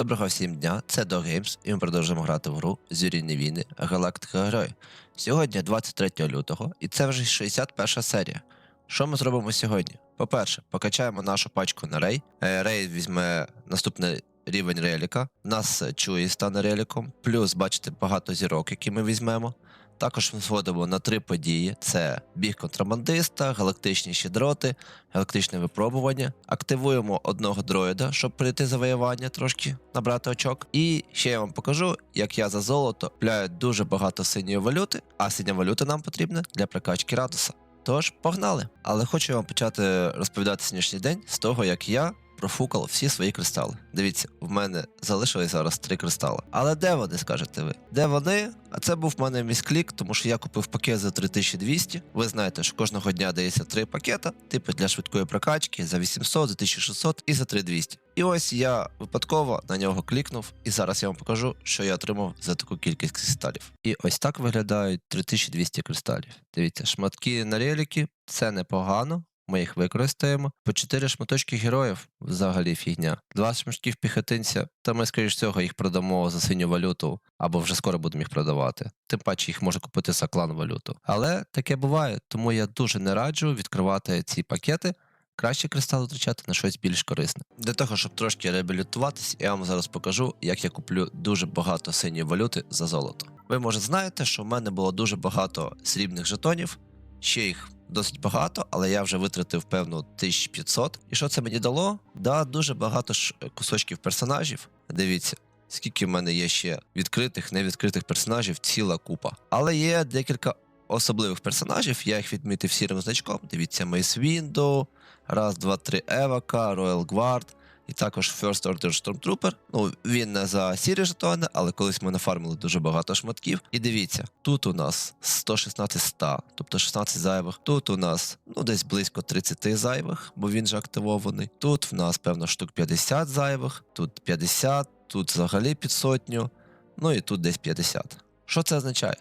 Доброго всім дня, це Do і ми продовжуємо грати в гру Зоряні війни Галактика Герой. Сьогодні 23 лютого, і це вже 61 серія. Що ми зробимо сьогодні? По-перше, покачаємо нашу пачку на рей. Е, Рей візьме наступний рівень реліка. Нас чує і стане реліком. Плюс, бачите, багато зірок, які ми візьмемо. Також ми згодимо на три події: це біг контрабандиста, галактичні щедроти, галактичне випробування. Активуємо одного дроїда, щоб прийти завоювання трошки набрати очок. І ще я вам покажу, як я за золото купляю дуже багато синьої валюти, а синя валюта нам потрібна для прокачки радуса. Тож погнали! Але хочу вам почати розповідати сьогоднішній день з того, як я профукав всі свої кристали. Дивіться, в мене залишилось зараз три кристали. Але де вони, скажете ви? Де вони? А це був в мене місклік, тому що я купив пакет за 3200. Ви знаєте, що кожного дня дається три пакета, типу для швидкої прокачки за 800, за 1600 і за 3200. І ось я випадково на нього клікнув, і зараз я вам покажу, що я отримав за таку кількість кристалів. І ось так виглядають 3200 кристалів. Дивіться, шматки на реліки це непогано. Ми їх використаємо. По 4 шматочки героїв взагалі фігня. Два шматків піхотинця, та ми, скоріш всього, їх продамо за синю валюту, або вже скоро будемо їх продавати. Тим паче їх може купити за клан валюту. Але таке буває, тому я дуже не раджу відкривати ці пакети. Краще кристал витрачати на щось більш корисне. Для того, щоб трошки реабілітуватись, я вам зараз покажу, як я куплю дуже багато синьої валюти за золото. Ви може знаєте, що в мене було дуже багато срібних жетонів, ще їх досить багато, але я вже витратив певно 1500. І що це мені дало? Да, дуже багато ж кусочків персонажів. Дивіться. Скільки в мене є ще відкритих, невідкритих персонажів, ціла купа. Але є декілька особливих персонажів, я їх відмітив сірим значком. Дивіться, Мейс Віндоу, раз, два, три Евака, Роял Guard і також First Order Stormtrooper. Ну, він не за сірі жетони, але колись ми нафармили дуже багато шматків. І дивіться, тут у нас 116 100, тобто 16 зайвих. Тут у нас ну десь близько 30 зайвих, бо він же активований. Тут в нас, певно, штук 50 зайвих, тут 50, тут взагалі під сотню, ну і тут десь 50. Що це означає?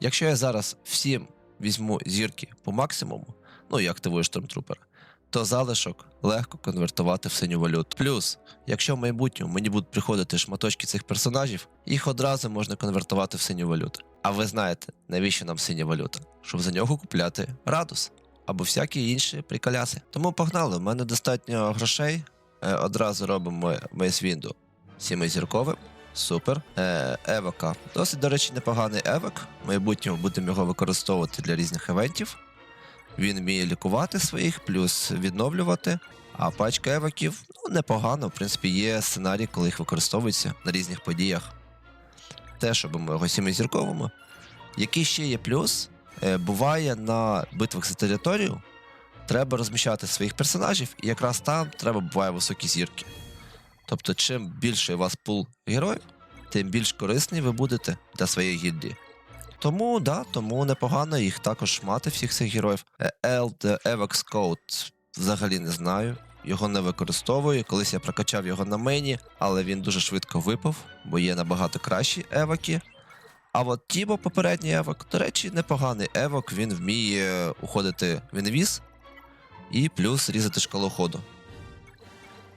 Якщо я зараз всім візьму зірки по максимуму, ну і активую штормтрупера, то залишок легко конвертувати в синю валюту. Плюс, якщо в майбутньому мені будуть приходити шматочки цих персонажів, їх одразу можна конвертувати в синю валюту. А ви знаєте, навіщо нам синя валюта? Щоб за нього купляти радус або всякі інші приколяси. Тому погнали, в мене достатньо грошей. Е, одразу робимо Мейсвінду сімизірковим. Супер. Е, Евока. Досить, до речі, непоганий евок. В майбутньому будемо його використовувати для різних івентів. Він вміє лікувати своїх, плюс відновлювати. А пачка еваків ну, непогано. В принципі, є сценарій, коли їх використовуються на різних подіях. Те, що ми його сімизірковому. Який ще є плюс, е, буває на битвах за територію, треба розміщати своїх персонажів, і якраз там треба буває високі зірки. Тобто, чим більше у вас пул героїв, тим більш корисні ви будете для своєї гільдії. Тому, да, тому непогано їх також мати, всіх цих героїв. Eld Evox Code взагалі не знаю. Його не використовую. Колись я прокачав його на мені, але він дуже швидко випав, бо є набагато кращі еваки. А от Тібо, попередній евак, до речі, непоганий евак, він вміє уходити в інвіз і плюс різати шкалу ходу.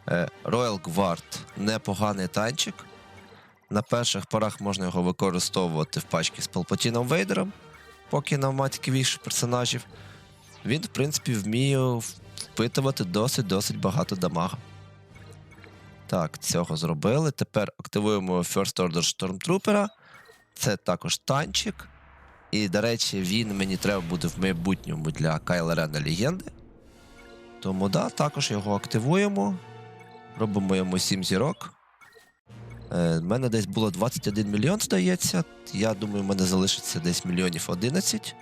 Е, Royal Guard непоганий танчик. На перших порах можна його використовувати в пачці з Палпатіном Вейдером, поки навматики більше персонажів. Він, в принципі, вміє впитувати досить-досить багато дамага. Так, цього зробили. Тепер активуємо First Order Stormtrooper. Це також танчик. І, до речі, він мені треба буде в майбутньому для Кайла Рена Легенди. Тому да, також його активуємо. Робимо йому 7 зірок. У мене десь було 21 мільйон, здається. Я думаю, в мене залишиться десь мільйонів 11.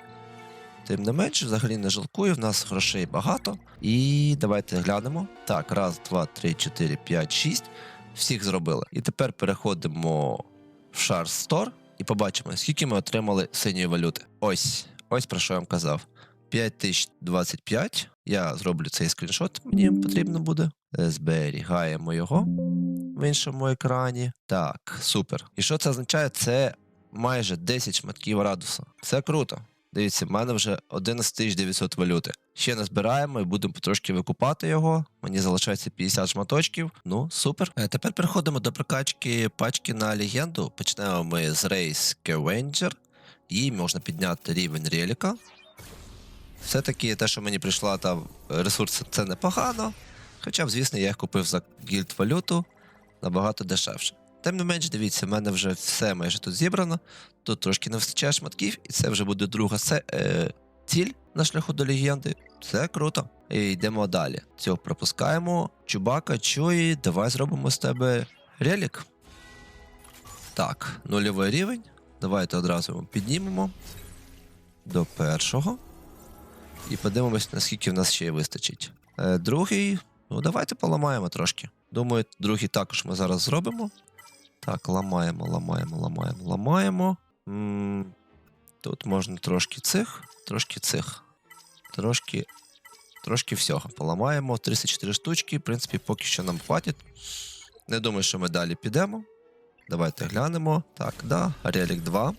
Тим не менше, взагалі не жалкую, в нас грошей багато. І давайте глянемо. Так, раз, два, три, чотири, п'ять, шість. Всіх зробили. І тепер переходимо в Shard Store і побачимо, скільки ми отримали синьої валюти. Ось, ось про що я вам казав. 5025. Я зроблю цей скріншот, мені потрібно буде. Е, Зберігаємо його в іншому екрані. Так, супер. І що це означає? Це майже 10 шматків радуса. Це круто. Дивіться, в мене вже 11 900 валюти. Ще не збираємо і будемо потрошки викупати його. Мені залишається 50 шматочків. Ну, супер. Е, Тепер переходимо до прокачки пачки на легенду. Почнемо ми з Race Scavenger. Їй можна підняти рівень реліка. Все-таки те, що мені прийшла та ресурс, це непогано. Хоча звісно, я їх купив за гільд валюту набагато дешевше. Тим не менш, дивіться, в мене вже все майже тут зібрано. Тут трошки не вистачає шматків, і це вже буде друга се, е, ціль на шляху до легенди. Це круто. І йдемо далі. Цього пропускаємо. Чубака, чуї, давай зробимо з тебе релік. Так, нульовий рівень. Давайте одразу його піднімемо до першого. І подивимось, наскільки в нас ще вистачить. Е, другий, ну давайте поламаємо трошки. Думаю, другий також ми зараз зробимо. Так, ламаємо, ламаємо, ламаємо, ламаємо. тут можна трошки цих, трошки цих. Трошки. Трошки всього. Поламаємо. 34 штучки. В принципі, поки що нам хватить. Не думаю, що ми далі підемо. Давайте глянемо. Так, да, релік 2.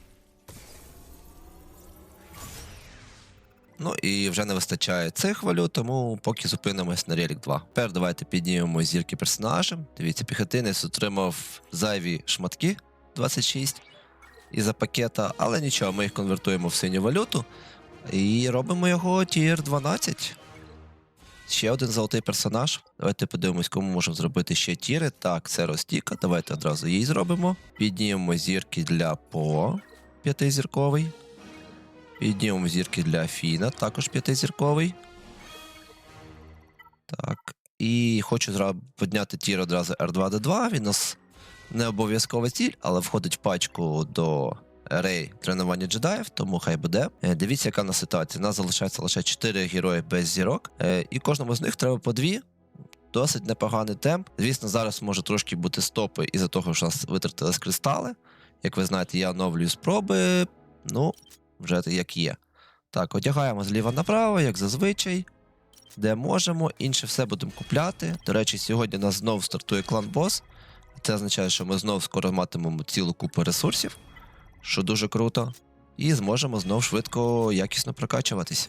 Ну і вже не вистачає цих валют, тому поки зупинимось на релік 2. Тепер давайте піднімемо зірки персонажем. Дивіться, піхотинець отримав зайві шматки 26 із-за пакета, але нічого, ми їх конвертуємо в синю валюту і робимо його тір 12. Ще один золотий персонаж. Давайте подивимось, кому можемо зробити ще тіри. Так, це Ростіка. Давайте одразу їй зробимо. Піднімемо зірки для По, п'ятизірковий. Піднімемо зірки для Афіна, також п'ятизірковий. Так. І хочу підняти тір одразу R2D2. Він у нас не обов'язкова ціль, але входить в пачку до рей тренування джедаїв, тому хай буде. Е, Дивіться, яка в нас ситуація. У нас залишається лише 4 герої без зірок, е, і кожному з них треба по дві. Досить непоганий темп. Звісно, зараз може трошки бути стопи із-за того, що у нас витратились кристали. Як ви знаєте, я оновлюю спроби. Ну, вже як є. Так, одягаємо зліва направо, як зазвичай. Де можемо, інше все будемо купляти. До речі, сьогодні нас знову стартує клан бос. Це означає, що ми знову скоро матимемо цілу купу ресурсів, що дуже круто. І зможемо знову швидко якісно прокачуватися.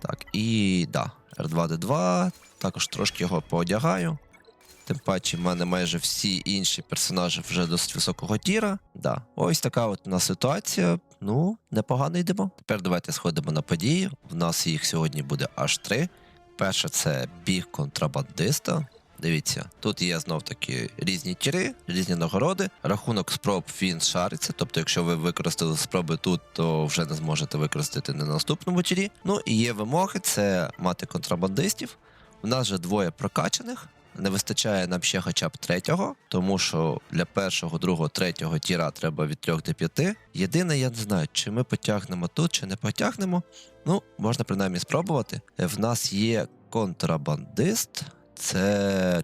Так, і да, R2D2, також трошки його поодягаю. Тим паче, в мене майже всі інші персонажі вже досить високого тіра. Да, ось така от у нас ситуація. Ну, непогано йдемо. Тепер давайте сходимо на події. В нас їх сьогодні буде аж три. Перше це біг контрабандиста. Дивіться, тут є знов таки різні тіри, різні нагороди. Рахунок спроб він шариться. Тобто, якщо ви використали спроби тут, то вже не зможете використати на наступному тірі. Ну і є вимоги: це мати контрабандистів. У нас вже двоє прокачаних. Не вистачає нам ще хоча б третього, тому що для першого, другого, третього тіра треба від 3 до 5. Єдине, я не знаю, чи ми потягнемо тут, чи не потягнемо. Ну, можна принаймні спробувати. В нас є контрабандист. Це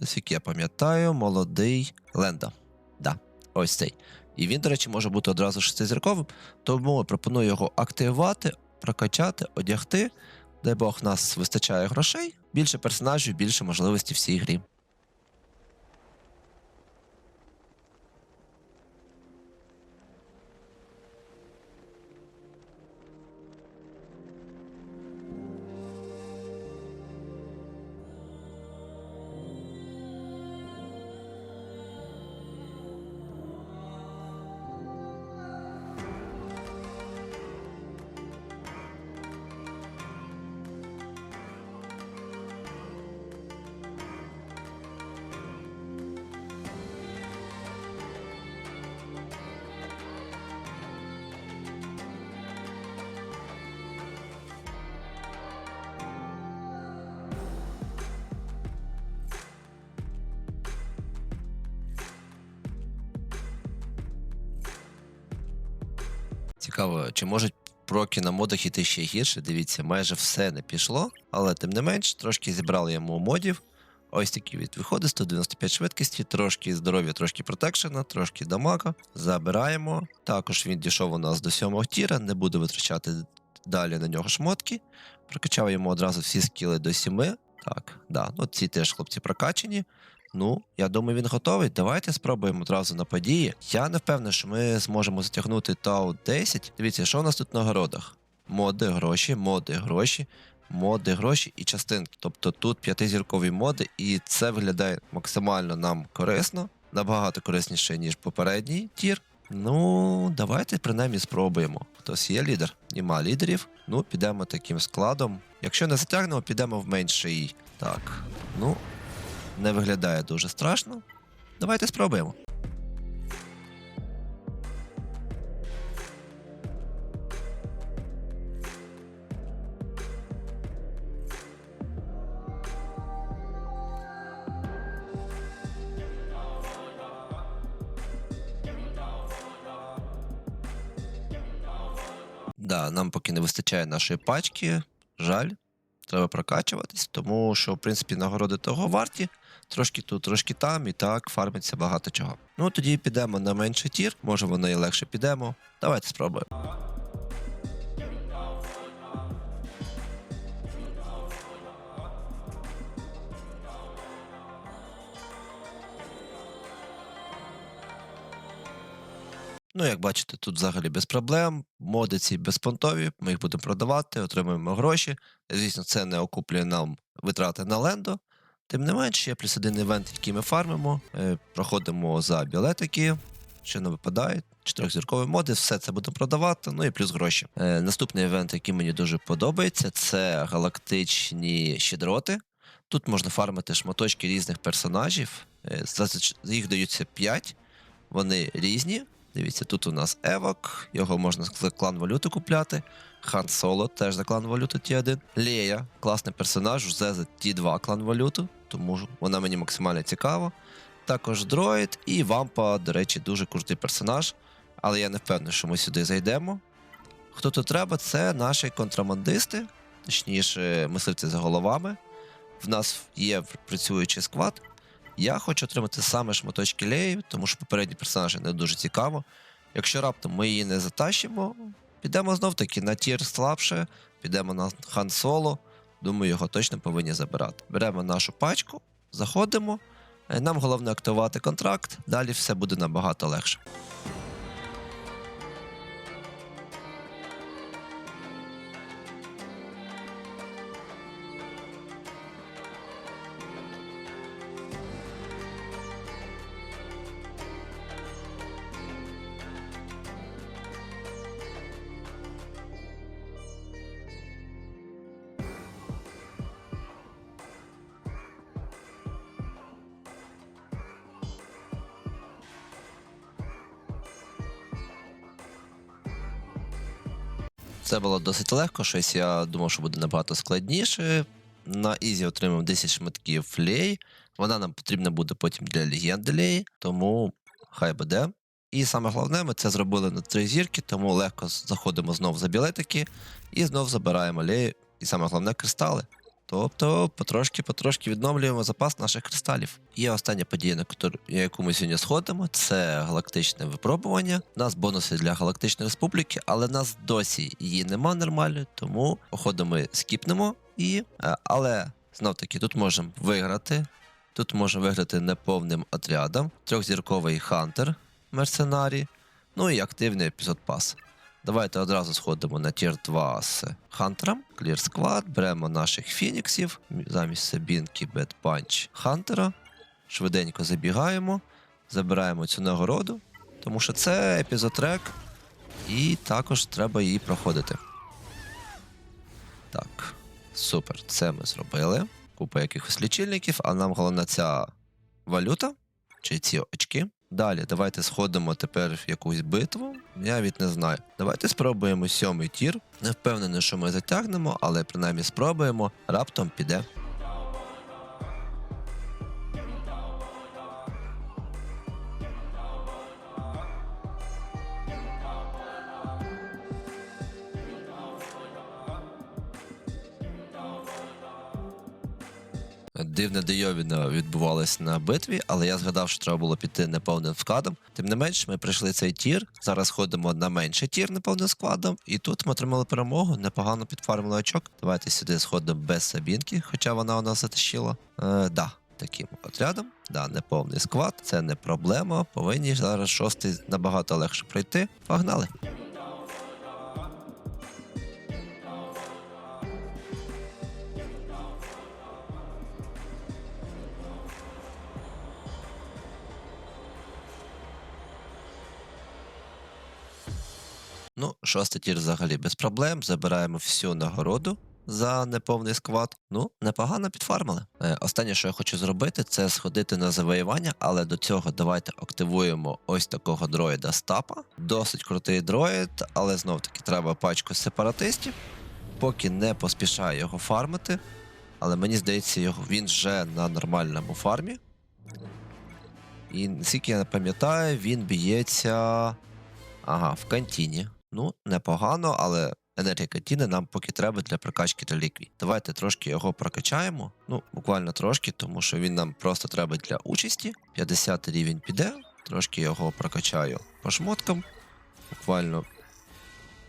наскільки я пам'ятаю, молодий Ленда. Да, ось цей. І він, до речі, може бути одразу шестизірковим, тому пропоную його активувати, прокачати, одягти. Дай Бог, нас вистачає грошей, більше персонажів, більше можливостей в грі. Цікаво, чи можуть проки на модах іти ще гірше? Дивіться, майже все не пішло, але тим не менш, трошки зібрали йому модів. Ось такі від виходить 195 швидкості, трошки здоров'я, трошки протекшена, трошки дамага. Забираємо. Також він дійшов у нас до сьомого тіра, не буду витрачати далі на нього шмотки. Прокачав йому одразу всі скіли до 7. Так, да, ну ці теж хлопці прокачені. Ну, я думаю, він готовий. Давайте спробуємо одразу на події. Я не впевнений, що ми зможемо затягнути Тау 10. Дивіться, що у нас тут на городах? Моди, гроші, моди, гроші, моди, гроші і частинки. Тобто тут п'ятизіркові моди, і це виглядає максимально нам корисно, набагато корисніше, ніж попередній тір. Ну, давайте принаймні спробуємо. Хтось є лідер? Нема лідерів. Ну, підемо таким складом. Якщо не затягнемо, підемо в менший. Так, ну, не виглядає дуже страшно. Давайте спробуємо. Да, нам поки не вистачає нашої пачки. Жаль, треба прокачуватись, тому що, в принципі, нагороди того варті. Трошки тут, трошки там, і так фармиться багато чого. Ну тоді підемо на менший тір, може воно і легше підемо. Давайте спробуємо. Ну, як бачите, тут взагалі без проблем. Моди ці безпонтові, ми їх будемо продавати, отримуємо гроші. Звісно, це не окуплює нам витрати на лендо. Тим не менш, є плюс один івент, який ми фармимо. Е, проходимо за білетики, що не випадають. Чотирьохзіркові моди, все це будемо продавати, ну і плюс гроші. Е, наступний івент, який мені дуже подобається, це галактичні щедроти. Тут можна фармити шматочки різних персонажів. Е, їх даються 5, вони різні. Дивіться, тут у нас Евок, його можна за клан валюти купляти. Хан Соло теж за клан валюту Ті1. Лея, класний персонаж, вже за Ті2 клан валюту, тому вона мені максимально цікава. Також Дроїд і Вампа, до речі, дуже крутий персонаж, але я не впевнений, що ми сюди зайдемо. Хто тут треба, це наші контрабандисти, точніше, мисливці за головами. В нас є працюючий склад. Я хочу отримати саме шматочки Леї, тому що попередні персонажі не дуже цікаво. Якщо раптом ми її не затащимо, підемо знов таки на тір слабше, підемо на Хан Соло. Думаю, його точно повинні забирати. Беремо нашу пачку, заходимо. Е, Нам головне активувати контракт, далі все буде набагато легше. Це було досить легко, щось я думав, що буде набагато складніше. На Ізі отримав 10 шматків лей. Вона нам потрібна буде потім для легенди лей, тому хай буде. І саме головне, ми це зробили на три зірки, тому легко заходимо знову за білетики і знову забираємо леї. І саме головне кристали. Тобто потрошки-потрошки відновлюємо запас наших кристалів. І остання подія, на яку ми сьогодні сходимо, це галактичне випробування. У нас бонуси для Галактичної Республіки, але нас досі її нема нормально, тому походу ми скіпнемо її. Е, Але знов таки тут можемо виграти. Тут можемо виграти неповним отрядом. Трьохзірковий хантер, мерценарій, ну і активний епізод пас. Давайте одразу сходимо на тір 2 з Хантером. Clear Squad, беремо наших фініксів, замість Сабінки, Punch Хантера. Швиденько забігаємо, забираємо цю нагороду, тому що це епізод трек, і також треба її проходити. Так, супер, це ми зробили. Купа якихось лічильників, а нам головна ця валюта чи ці очки. Далі, давайте сходимо тепер в якусь битву. Я від не знаю. Давайте спробуємо сьомий тір. Не впевнений, що ми затягнемо, але принаймні спробуємо. Раптом піде. Дивне дейовіна відбувалось на битві, але я згадав, що треба було піти неповним складом. Тим не менш, ми пройшли цей тір. Зараз ходимо на менший тір неповним складом, і тут ми отримали перемогу, непогано підфармили очок. Давайте сюди сходимо без Сабінки, хоча вона у нас затащила. Е, да. таким отрядом. Да, не повний склад, це не проблема. Повинні зараз шостий набагато легше пройти. Погнали! Шостий тір взагалі без проблем. Забираємо всю нагороду за неповний склад. Ну, непогано підфармили. Е, останнє, що я хочу зробити, це сходити на завоювання, але до цього давайте активуємо ось такого дроїда Стапа. Досить крутий дроїд, але знов таки треба пачку сепаратистів. Поки не поспішаю його фармити. Але мені здається, його він вже на нормальному фармі. І наскільки я не пам'ятаю, він б'ється. Ага, в кантіні. Ну, непогано, але енергія кантіни нам поки треба для прокачки реліквій. Давайте трошки його прокачаємо. Ну, буквально трошки, тому що він нам просто треба для участі. 50 рівень піде. Трошки його прокачаю по шмоткам. Буквально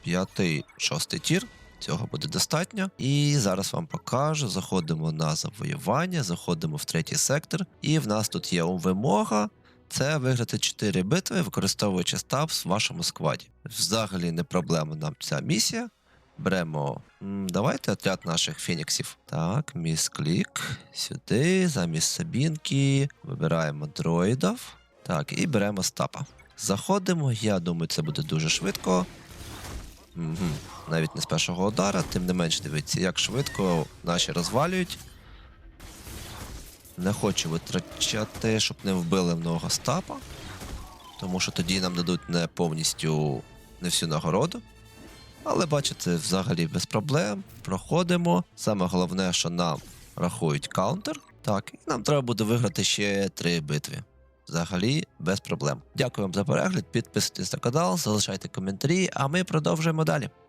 5-6 тір. Цього буде достатньо. І зараз вам покажу. Заходимо на завоювання, заходимо в третій сектор, і в нас тут є вимога це виграти 4 битви, використовуючи стабс в вашому складі. Взагалі не проблема нам ця місія. Беремо. Давайте отряд наших феніксів. Так, місклік. Сюди, замість Сабінки. Вибираємо дроїдів. Так, і беремо стапа. Заходимо. Я думаю, це буде дуже швидко. Угу. Навіть не з першого удара, тим не менш дивіться, як швидко наші розвалюють. Не хочу витрачати, щоб не вбили много стапа. Тому що тоді нам дадуть не повністю не всю нагороду. Але бачите, взагалі без проблем. Проходимо. Саме головне, що нам рахують каунтер. Так, і нам треба буде виграти ще три битви. Взагалі без проблем. Дякую вам за перегляд. Підписуйтесь на канал, залишайте коментарі, а ми продовжуємо далі.